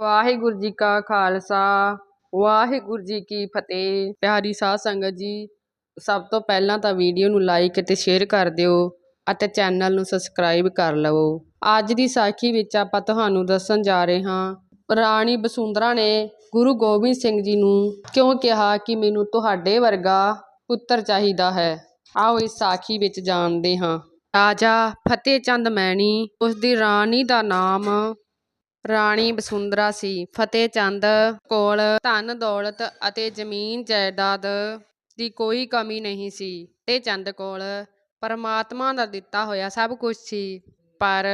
ਵਾਹਿਗੁਰੂ ਜੀ ਕਾ ਖਾਲਸਾ, ਵਾਹਿਗੁਰੂ ਜੀ ਕੀ ਫਤਿਹ। ਪਿਆਰੀ ਸਾਧ ਸੰਗਤ ਜੀ, ਸਭ ਤੋਂ ਪਹਿਲਾਂ ਤਾਂ ਵੀਡੀਓ ਨੂੰ ਲਾਈਕ ਅਤੇ ਸ਼ੇਅਰ ਕਰ ਦਿਓ ਅਤੇ ਚੈਨਲ ਨੂੰ ਸਬਸਕ੍ਰਾਈਬ ਕਰ ਲਵੋ। ਅੱਜ ਦੀ ਸਾਖੀ ਵਿੱਚ ਆਪਾਂ ਤੁਹਾਨੂੰ ਦੱਸਣ ਜਾ ਰਹੇ ਹਾਂ, ਰਾਣੀ ਬਸੁੰਦਰਾ ਨੇ ਗੁਰੂ ਗੋਬਿੰਦ ਸਿੰਘ ਜੀ ਨੂੰ ਕਿਉਂ ਕਿਹਾ ਕਿ ਮੈਨੂੰ ਤੁਹਾਡੇ ਵਰਗਾ ਪੁੱਤਰ ਚਾਹੀਦਾ ਹੈ? ਆਓ ਇਸ ਸਾਖੀ ਵਿੱਚ ਜਾਣਦੇ ਹਾਂ। ਰਾਜਾ ਫਤਿਹ ਚੰਦ ਮੈਣੀ ਉਸ ਦੀ ਰਾਣੀ ਦਾ ਨਾਮ ਰਾਣੀ ਬਸੁੰਦਰਾ ਸੀ। ਫਤਿਹ ਚੰਦ ਕੋਲ ਧਨ ਦੌਲਤ ਅਤੇ ਜ਼ਮੀਨ ਜਾਇਦਾਦ ਦੀ ਕੋਈ ਕਮੀ ਨਹੀਂ ਸੀ। ਤੇ ਚੰਦ ਕੋਲ ਪਰਮਾਤਮਾ ਦਾ ਦਿੱਤਾ ਹੋਇਆ ਸਭ ਕੁਝ ਸੀ, ਪਰ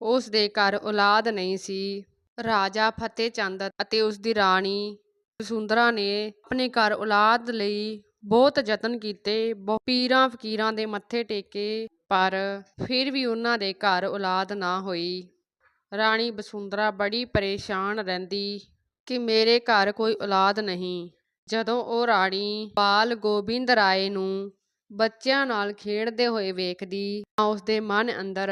ਉਸ ਦੇ ਘਰ ਔਲਾਦ ਨਹੀਂ ਸੀ। ਰਾਜਾ ਫਤਿਹ ਚੰਦ ਅਤੇ ਉਸ ਦੀ ਰਾਣੀ ਬਸੁੰਦਰਾ ਨੇ ਆਪਣੇ ਘਰ ਔਲਾਦ ਲਈ ਬਹੁਤ ਯਤਨ ਕੀਤੇ, ਬਹੁ ਪੀਰਾਂ ਫਕੀਰਾਂ ਦੇ ਮੱਥੇ ਟੇਕੇ, ਪਰ ਫਿਰ ਵੀ ਉਹਨਾਂ ਦੇ ਘਰ ਔਲਾਦ ਨਾ ਹੋਈ। ਰਾਣੀ ਬਸੁੰਦਰਾ ਬੜੀ ਪਰੇਸ਼ਾਨ ਰਹਿੰਦੀ ਕਿ ਮੇਰੇ ਘਰ ਕੋਈ ਔਲਾਦ ਨਹੀਂ। ਜਦੋਂ ਉਹ ਰਾਣੀ ਬਾਲ ਗੋਬਿੰਦ ਰਾਏ ਨੂੰ ਬੱਚਿਆਂ ਨਾਲ ਖੇਡਦੇ ਹੋਏ ਵੇਖਦੀ ਤਾਂ ਉਸਦੇ ਮਨ ਅੰਦਰ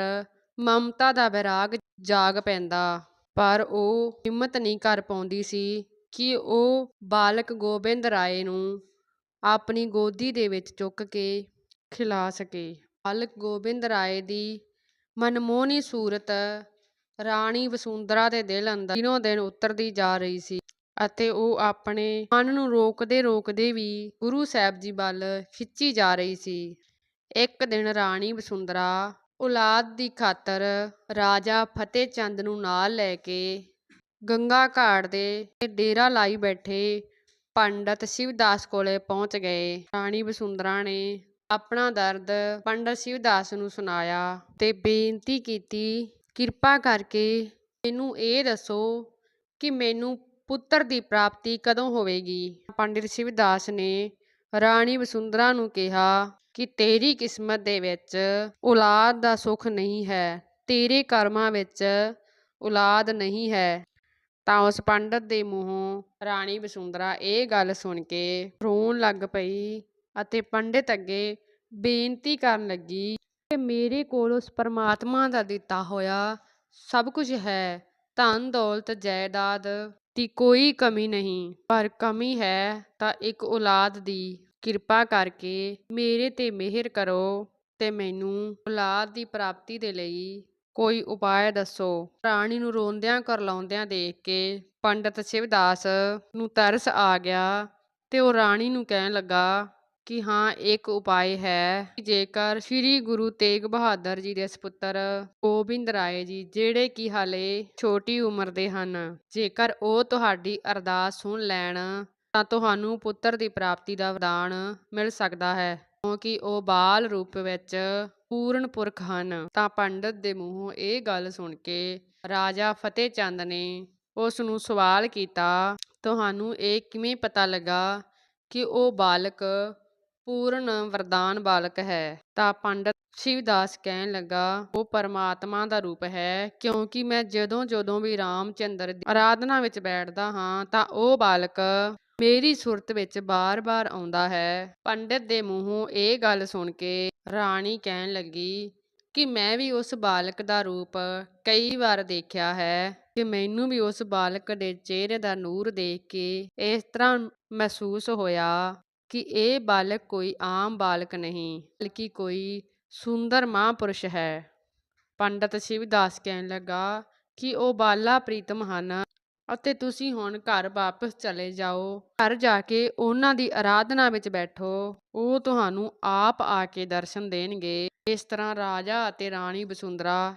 ਮਮਤਾ ਦਾ ਵਿਰਾਗ ਜਾਗ ਪੈਂਦਾ। ਪਰ ਉਹ ਹਿੰਮਤ ਨਹੀਂ ਕਰ ਪਾਉਂਦੀ ਸੀ ਕਿ ਉਹ ਬਾਲਕ ਗੋਬਿੰਦ ਰਾਏ ਨੂੰ ਆਪਣੀ ਗੋਦੀ ਦੇ ਵਿੱਚ ਚੁੱਕ ਕੇ ਖਿਲਾ ਸਕੇ। ਬਾਲਕ ਗੋਬਿੰਦ ਰਾਏ ਦੀ ਮਨਮੋਹਣੀ ਸੂਰਤ ਰਾਣੀ ਵਸੁੰਧਰਾ ਦੇ ਦਿਲ ਅੰਦਰ ਦਿਨੋ ਦਿਨ ਉਤਰਦੀ ਜਾ ਰਹੀ ਸੀ ਅਤੇ ਉਹ ਆਪਣੇ ਮਨ ਨੂੰ ਰੋਕਦੇ ਰੋਕਦੇ ਵੀ ਗੁਰੂ ਸਾਹਿਬ ਜੀ ਵੱਲ ਖਿੱਚੀ ਜਾ ਰਹੀ ਸੀ। ਇੱਕ ਦਿਨ ਰਾਣੀ ਵਸੁੰਧਰਾ ਔਲਾਦ ਦੀ ਖਾਤਰ ਰਾਜਾ ਫਤਿਹ ਚੰਦ ਨੂੰ ਨਾਲ ਲੈ ਕੇ ਗੰਗਾ ਘਾਟ ਦੇ ਡੇਰਾ ਲਾਈ ਬੈਠੇ ਪੰਡਤ ਸ਼ਿਵਦਾਸ ਕੋਲੇ ਪਹੁੰਚ ਗਏ। ਰਾਣੀ ਵਸੁੰਧਰਾ ਨੇ ਆਪਣਾ ਦਰਦ ਪੰਡਤ ਸ਼ਿਵਦਾਸ ਨੂੰ ਸੁਣਾਇਆ ਤੇ ਬੇਨਤੀ ਕੀਤੀ ਕਿਰਪਾ ਕਰਕੇ ਮੈਨੂੰ ਇਹ ਦੱਸੋ ਕਿ ਮੈਨੂੰ ਪੁੱਤਰ ਦੀ ਪ੍ਰਾਪਤੀ ਕਦੋਂ ਹੋਵੇਗੀ? ਪੰਡਿਤ ਸ਼ਿਵਦਾਸ ਨੇ ਰਾਣੀ ਵਸੁੰਧਰਾ ਨੂੰ ਕਿਹਾ ਕਿ ਤੇਰੀ ਕਿਸਮਤ ਦੇ ਵਿੱਚ ਔਲਾਦ ਦਾ ਸੁੱਖ ਨਹੀਂ ਹੈ, ਤੇਰੇ ਕਰਮਾਂ ਵਿੱਚ ਔਲਾਦ ਨਹੀਂ ਹੈ। ਤਾਂ ਉਸ ਪੰਡਤ ਦੇ ਮੂੰਹੋਂ ਰਾਣੀ ਵਸੁੰਧਰਾ ਇਹ ਗੱਲ ਸੁਣ ਕੇ ਰੋਣ ਲੱਗ ਪਈ ਅਤੇ ਪੰਡਿਤ ਅੱਗੇ ਬੇਨਤੀ ਕਰਨ ਲੱਗੀ ਕਿ ਮੇਰੇ ਕੋਲ ਉਸ ਪਰਮਾਤਮਾ ਦਾ ਦਿੱਤਾ ਹੋਇਆ ਸਭ ਕੁਝ ਹੈ, ਧਨ, ਦੌਲਤ, ਜਾਇਦਾਦ ਦੀ ਕੋਈ ਕਮੀ ਨਹੀਂ। ਪਰ ਕਮੀ ਹੈ ਤਾਂ ਇੱਕ ਔਲਾਦ ਦੀ ਕਿਰਪਾ ਕਰਕੇ ਮੇਰੇ ਤੇ ਮਿਹਰ ਕਰੋ ਤੇ ਮੈਨੂੰ ਔਲਾਦ ਦੀ ਪ੍ਰਾਪਤੀ ਦੇ ਲਈ ਕੋਈ ਉਪਾਅ ਦੱਸੋ। ਰਾਣੀ ਨੂੰ ਰੋਂਦਿਆਂ ਕਰਲਾਉਂਦਿਆਂ ਦੇਖ ਕੇ ਪੰਡਤ ਸ਼ਿਵਦਾਸ ਨੂੰ ਤਰਸ ਆ ਗਿਆ ਤੇ ਉਹ ਰਾਣੀ ਨੂੰ ਕਹਿਣ ਲੱਗਾ ਕਿ ਹਾਂ, ਇੱਕ ਉਪਾਅ ਹੈ ਕਿ ਜੇਕਰ ਸ੍ਰੀ ਗੁਰੂ ਤੇਗ ਬਹਾਦਰ ਜੀ ਦੇ ਸਪੁੱਤਰ ਗੋਬਿੰਦ ਰਾਏ ਜੀ, ਜਿਹੜੇ ਕਿ ਹਾਲੇ ਛੋਟੀ ਉਮਰ ਦੇ ਹਨ, ਜੇਕਰ ਉਹ ਤੁਹਾਡੀ ਅਰਦਾਸ ਸੁਣ ਲੈਣ, ਤਾਂ ਤੁਹਾਨੂੰ ਪੁੱਤਰ ਦੀ ਪ੍ਰਾਪਤੀ ਦਾ ਵਰਦਾਨ ਮਿਲ ਸਕਦਾ ਹੈ। ਕਿਉਂਕਿ ਉਹ ਬਾਲ ਰੂਪ ਵਿੱਚ ਪੂਰਨ ਪੁਰਖ ਹਨ। ਤਾਂ ਪੰਡਤ ਦੇ ਮੂੰਹੋਂ ਇਹ ਗੱਲ ਸੁਣ ਕੇ ਰਾਜਾ ਫਤਿਹ ਚੰਦ ਨੇ ਉਸ ਨੂੰ ਸਵਾਲ ਕੀਤਾ, ਤੁਹਾਨੂੰ ਇਹ ਕਿਵੇਂ ਪਤਾ ਲੱਗਾ ਕਿ ਉਹ ਬਾਲਕ ਪੂਰਨ ਵਰਦਾਨ ਬਾਲਕ ਹੈ। ਤਾਂ ਪੰਡਤ ਸ਼ਿਵਦਾਸ ਕਹਿਣ ਲੱਗਾ, ਉਹ ਪਰਮਾਤਮਾ ਦਾ ਰੂਪ ਹੈ, ਕਿਉਂਕਿ ਮੈਂ ਜਦੋਂ ਜਦੋਂ ਵੀ ਰਾਮਚੰਦਰ ਦੀ ਆਰਾਧਨਾ ਵਿੱਚ ਬੈਠਦਾ ਹਾਂ, ਤਾਂ ਉਹ ਬਾਲਕ ਮੇਰੀ ਸੁਰਤ ਵਿੱਚ ਬਾਰ-ਬਾਰ ਆਉਂਦਾ ਹੈ। ਪੰਡਿਤ ਦੇ ਮੂੰਹੋਂ ਇਹ ਗੱਲ ਸੁਣ ਕੇ ਰਾਣੀ ਕਹਿਣ ਲੱਗੀ ਕਿ ਮੈਂ ਵੀ ਉਸ ਬਾਲਕ ਦਾ ਰੂਪ ਕਈ ਵਾਰ ਦੇਖਿਆ ਹੈ ਕਿ ਮੈਨੂੰ ਵੀ ਉਸ ਬਾਲਕ ਦੇ ਚਿਹਰੇ ਦਾ ਨੂਰ ਦੇਖ ਕੇ ਇਸ ਤਰ੍ਹਾਂ ਮਹਿਸੂਸ ਹੋਇਆ। ਕਿ ਇਹ ਬਾਲਕ ਕੋਈ ਆਮ ਬਾਲਕ ਨਹੀਂ, ਬਲਕਿ ਕੋਈ ਸੁੰਦਰ ਮਹਾਂਪੁਰਸ਼ ਹੈ। ਪੰਡਤ ਸ਼ਿਵਦਾਸ ਕਹਿਣ ਲੱਗਾ ਕਿ ਉਹ ਬਾਲਾ ਪ੍ਰੀਤਮ ਹਨ ਅਤੇ ਤੁਸੀਂ ਹੁਣ ਘਰ ਵਾਪਸ ਚਲੇ ਜਾਓ। ਘਰ ਜਾ ਕੇ ਉਹਨਾਂ ਦੀ ਆਰਾਧਨਾ ਵਿੱਚ ਬੈਠੋ। ਉਹ ਤੁਹਾਨੂੰ ਆਪ ਆ ਕੇ ਦਰਸ਼ਨ ਦੇਣਗੇ। ਇਸ ਤਰ੍ਹਾਂ ਰਾਜਾ ਅਤੇ ਰਾਣੀ ਬਸੁੰਦਰਾ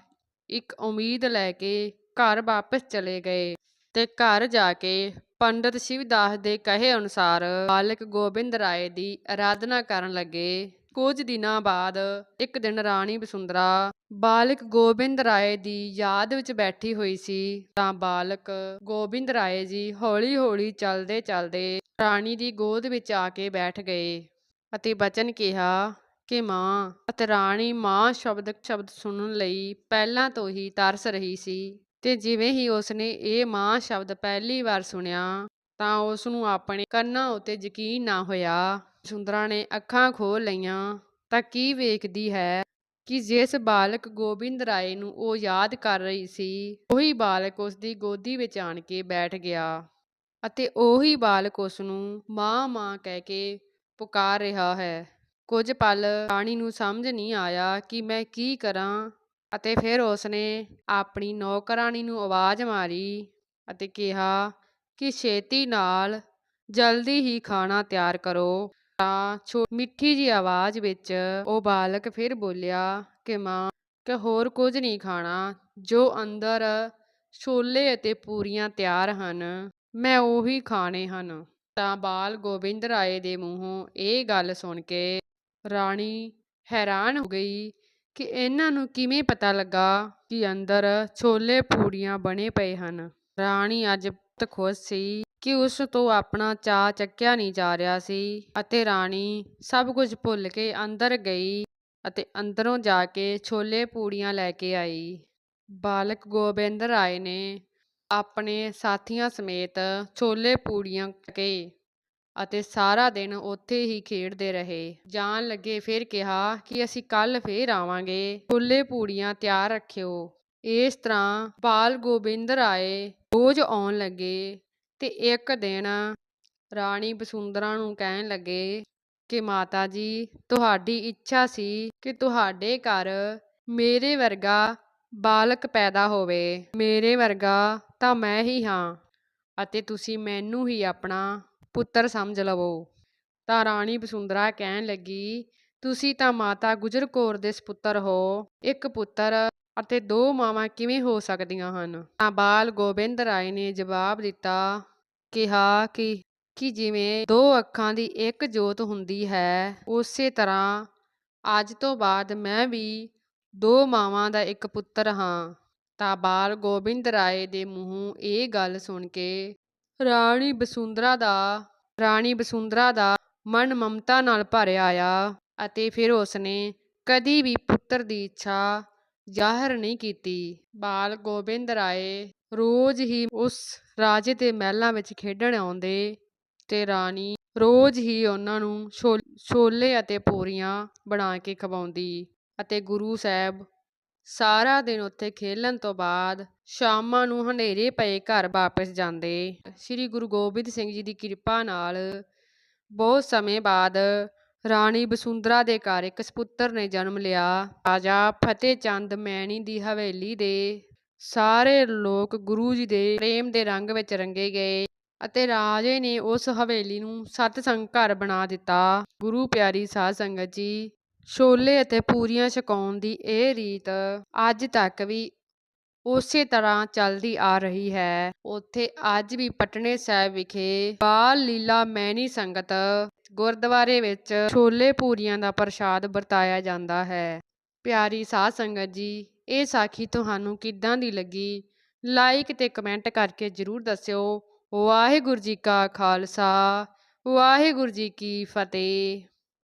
ਇੱਕ ਉਮੀਦ ਲੈ ਕੇ ਘਰ ਵਾਪਸ ਚਲੇ ਗਏ ਤੇ ਘਰ ਜਾ ਕੇ ਪੰਡਤ ਸ਼ਿਵਦਾਸ ਦੇ ਕਹੇ ਅਨੁਸਾਰ ਬਾਲਕ ਗੋਬਿੰਦ ਰਾਏ ਦੀ ਆਰਾਧਨਾ ਕਰਨ ਲੱਗੇ। ਕੁਝ ਦਿਨਾਂ ਬਾਅਦ ਇੱਕ ਦਿਨ ਰਾਣੀ ਬਸੁੰਦਰਾ ਬਾਲਕ ਗੋਬਿੰਦ ਰਾਏ ਦੀ ਯਾਦ ਵਿੱਚ ਬੈਠੀ ਹੋਈ ਸੀ, ਤਾਂ ਬਾਲਕ ਗੋਬਿੰਦ ਰਾਏ ਜੀ ਹੌਲੀ-ਹੌਲੀ ਚੱਲਦੇ ਚੱਲਦੇ ਰਾਣੀ ਦੀ ਗੋਦ ਵਿੱਚ ਆ ਕੇ ਬੈਠ ਗਏ ਅਤੇ ਬਚਨ ਕਿਹਾ ਕਿ ਮਾਂ, ਅਤੇ ਰਾਣੀ ਮਾਂ ਸ਼ਬਦ ਸ਼ਬਦ ਸੁਣਨ ਲਈ ਪਹਿਲਾਂ ਤੋਂ ਹੀ ਤਰਸ ਰਹੀ ਸੀ। ਤੇ ਜਿਵੇਂ ਹੀ ਉਸਨੇ ਇਹ ਮਾਂ ਸ਼ਬਦ ਪਹਿਲੀ ਵਾਰ ਸੁਣਿਆ, ਤਾਂ ਉਸ ਨੂੰ ਆਪਣੇ ਕੰਨਾਂ ਉੱਤੇ ਯਕੀਨ ਨਾ ਹੋਇਆ। ਸੁੰਦਰਾ ਨੇ ਅੱਖਾਂ ਖੋਲ ਲਈਆਂ, ਤਾਂ ਕੀ ਵੇਖਦੀ ਹੈ ਕਿ ਜਿਸ ਬਾਲਕ ਗੋਬਿੰਦ ਰਾਏ ਨੂੰ ਉਹ ਯਾਦ ਕਰ ਰਹੀ ਸੀ, ਉਹੀ ਬਾਲਕ ਉਸ ਦੀ ਗੋਦੀ ਵਿੱਚ ਆਣ ਕੇ ਬੈਠ ਗਿਆ ਅਤੇ ਉਹੀ ਬਾਲਕ ਉਸ ਨੂੰ ਮਾਂ ਮਾਂ ਕਹਿ ਕੇ ਪੁਕਾਰ ਰਿਹਾ ਹੈ। ਕੁਝ ਪਲ ਰਾਣੀ ਨੂੰ ਸਮਝ ਨਹੀਂ ਆਇਆ ਕਿ ਮੈਂ ਕੀ ਕਰਾਂ। ਅਤੇ ਫਿਰ ਉਸਨੇ ਆਪਣੀ ਨੌਕਰਾਣੀ ਨੂੰ ਆਵਾਜ਼ ਮਾਰੀ ਅਤੇ ਕਿਹਾ ਕਿ ਛੇਤੀ ਨਾਲ ਜਲਦੀ ਹੀ ਖਾਣਾ ਤਿਆਰ ਕਰੋ। ਤਾਂ ਛੋ, ਮਿੱਠੀ ਜੀ ਆਵਾਜ਼ ਵਿੱਚ ਉਹ ਬਾਲਕ ਫਿਰ ਬੋਲਿਆ ਕਿ ਮਾਂ, ਕਿ ਹੋਰ ਕੁਝ ਨਹੀਂ ਖਾਣਾ, ਜੋ ਅੰਦਰ ਛੋਲੇ ਅਤੇ ਪੂਰੀਆਂ ਤਿਆਰ ਹਨ, ਮੈਂ ਉਹੀ ਖਾਣੇ ਹਨ। ਤਾਂ ਬਾਲ ਗੋਬਿੰਦ ਰਾਏ ਦੇ ਮੂੰਹੋਂ ਇਹ ਗੱਲ ਸੁਣ ਕੇ ਰਾਣੀ ਹੈਰਾਨ ਹੋ ਗਈ ਕਿ ਇਹਨਾਂ ਨੂੰ ਕਿਵੇਂ ਪਤਾ ਲੱਗਾ ਕਿ ਅੰਦਰ ਛੋਲੇ ਪੂੜੀਆਂ ਬਣੇ ਪਏ ਹਨ? ਰਾਣੀ ਅੱਜ ਬਹੁਤ ਖੁਸ਼ ਸੀ ਕਿ ਉਸ ਤੋਂ ਆਪਣਾ ਚਾਅ ਚੱਕਿਆ ਨਹੀਂ ਜਾ ਰਿਹਾ ਸੀ ਅਤੇ ਰਾਣੀ ਸਭ ਕੁਝ ਭੁੱਲ ਕੇ ਅੰਦਰ ਗਈ ਅਤੇ ਅੰਦਰੋਂ ਜਾ ਕੇ ਛੋਲੇ ਪੂੜੀਆਂ ਲੈ ਕੇ ਆਈ। ਬਾਲਕ ਗੋਬਿੰਦ ਰਾਏ ਨੇ ਆਪਣੇ ਸਾਥੀਆਂ ਸਮੇਤ ਛੋਲੇ ਪੂੜੀਆਂ ਕੇ ਅਤੇ ਸਾਰਾ ਦਿਨ ਉੱਥੇ ਹੀ ਖੇਡਦੇ ਰਹੇ। ਜਾਣ ਲੱਗੇ ਫਿਰ ਕਿਹਾ ਕਿ ਅਸੀਂ ਕੱਲ ਫੇਰ ਆਵਾਂਗੇ। ਫੁੱਲੇ ਪੂੜੀਆਂ ਤਿਆਰ ਰੱਖਿਓ। ਇਸ ਤਰ੍ਹਾਂ ਬਾਲ ਗੋਬਿੰਦ ਰਾਏ ਰੋਜ਼ ਆਉਣ ਲੱਗੇ ਤੇ ਇੱਕ ਦਿਨ ਰਾਣੀ ਬਸੁੰਦਰਾ ਨੂੰ ਕਹਿਣ ਲੱਗੇ ਕਿ, ਮਾਤਾ ਜੀ, ਤੁਹਾਡੀ ਇੱਛਾ ਸੀ ਕਿ ਤੁਹਾਡੇ ਘਰ ਮੇਰੇ ਵਰਗਾ ਬਾਲਕ ਪੈਦਾ ਹੋਵੇ। ਮੇਰੇ ਵਰਗਾ ਤਾਂ ਮੈਂ ਹੀ ਹਾਂ ਅਤੇ ਤੁਸੀਂ ਮੈਨੂੰ ਹੀ ਆਪਣਾ ਪੁੱਤਰ ਸਮਝ ਲਵੋ। ਤਾਂ ਰਾਣੀ ਬਸੁੰਦਰਾ ਕਹਿਣ ਲੱਗੀ, ਤੁਸੀਂ ਤਾਂ ਮਾਤਾ ਗੁਜਰ ਕੌਰ ਦੇ ਸਪੁੱਤਰ ਹੋ। ਇੱਕ ਪੁੱਤਰ ਅਤੇ ਦੋ ਮਾਵਾਂ ਕਿਵੇਂ ਹੋ ਸਕਦੀਆਂ ਹਨ? ਤਾਂ ਬਾਲ ਗੋਬਿੰਦ ਰਾਏ ਨੇ ਜਵਾਬ ਦਿੱਤਾ, ਕਿਹਾ ਕਿ ਕਿ ਜਿਵੇਂ ਦੋ ਅੱਖਾਂ ਦੀ ਇੱਕ ਜੋਤ ਹੁੰਦੀ ਹੈ, ਉਸੇ ਤਰ੍ਹਾਂ ਅੱਜ ਤੋਂ ਬਾਅਦ ਮੈਂ ਵੀ ਦੋ ਮਾਵਾਂ ਦਾ ਇੱਕ ਪੁੱਤਰ ਹਾਂ। ਤਾਂ ਬਾਲ ਗੋਬਿੰਦ ਰਾਏ ਦੇ ਮੂੰਹੋਂ ਇਹ ਗੱਲ ਸੁਣ ਕੇ ਰਾਣੀ ਬਸੁੰਦਰਾ ਦਾ, ਰਾਣੀ ਬਸੁੰਦਰਾ ਦਾ ਮਨ ਮਮਤਾ ਨਾਲ ਭਰ ਆਇਆ ਅਤੇ ਫਿਰ ਉਸਨੇ ਕਦੀ ਵੀ ਪੁੱਤਰ ਦੀ ਇੱਛਾ ਜ਼ਾਹਰ ਨਹੀਂ ਕੀਤੀ। ਬਾਲ ਗੋਬਿੰਦ ਰਾਏ ਰੋਜ਼ ਹੀ ਉਸ ਰਾਜੇ ਦੇ ਮਹਿਲਾਂ ਵਿੱਚ ਖੇਡਣ ਆਉਂਦੇ ਤੇ ਰਾਣੀ ਰੋਜ਼ ਹੀ ਉਹਨਾਂ ਨੂੰ ਛੋ ਛੋਲੇ ਅਤੇ ਪੂਰੀਆਂ ਬਣਾ ਕੇ ਖਵਾਉਂਦੀ ਅਤੇ ਗੁਰੂ ਸਾਹਿਬ ਸਾਰਾ ਦਿਨ ਉੱਥੇ ਖੇਲਣ ਤੋਂ ਬਾਅਦ ਸ਼ਾਮਾਂ ਨੂੰ ਹਨੇਰੇ ਪਏ ਘਰ ਵਾਪਸ ਜਾਂਦੇ। ਸ੍ਰੀ ਗੁਰੂ ਗੋਬਿੰਦ ਸਿੰਘ ਜੀ ਦੀ ਕਿਰਪਾ ਨਾਲ ਬਹੁਤ ਸਮੇਂ ਬਾਅਦ ਰਾਣੀ ਬਸੁੰਦਰਾ ਦੇ ਘਰ ਇੱਕ ਸਪੁੱਤਰ ਨੇ ਜਨਮ ਲਿਆ। ਰਾਜਾ ਫਤਿਹ ਚੰਦ ਮੈਣੀ ਦੀ ਹਵੇਲੀ ਦੇ ਸਾਰੇ ਲੋਕ ਗੁਰੂ ਜੀ ਦੇ ਪ੍ਰੇਮ ਦੇ ਰੰਗ ਵਿੱਚ ਰੰਗੇ ਗਏ ਅਤੇ ਰਾਜੇ ਨੇ ਉਸ ਹਵੇਲੀ ਨੂੰ ਸਤਸੰਗ ਘਰ ਬਣਾ ਦਿੱਤਾ। ਗੁਰੂ ਪਿਆਰੀ ਸਾਧ ਸੰਗਤ ਜੀ ਛੋਲੇ ਅਤੇ ਪੂਰੀਆਂ ਛਕਾਉਣ ਦੀ ਇਹ ਰੀਤ ਅੱਜ ਤੱਕ ਵੀ ਉਸੇ ਤਰ੍ਹਾਂ ਚੱਲਦੀ ਆ ਰਹੀ ਹੈ। ਉੱਥੇ ਅੱਜ ਵੀ ਪਟਨੇ ਸਾਹਿਬ ਵਿਖੇ ਬਾਲ ਲੀਲਾ ਮੈਨੀ ਸੰਗਤ ਗੁਰਦੁਆਰੇ ਵਿੱਚ ਛੋਲੇ ਪੂਰੀਆਂ ਦਾ ਪ੍ਰਸ਼ਾਦ ਵਰਤਾਇਆ ਜਾਂਦਾ ਹੈ। ਪਿਆਰੀ ਸਾਧ ਸੰਗਤ ਜੀ, ਇਹ ਸਾਖੀ ਤੁਹਾਨੂੰ ਕਿੱਦਾਂ ਦੀ ਲੱਗੀ? ਲਾਈਕ ਤੇ ਕਮੈਂਟ ਕਰਕੇ ਜਰੂਰ ਦੱਸਿਓ। ਵਾਹਿਗੁਰੂ ਜੀ ਕਾ ਖਾਲਸਾ, ਵਾਹਿਗੁਰੂ ਜੀ ਕੀ ਫਤਿਹ।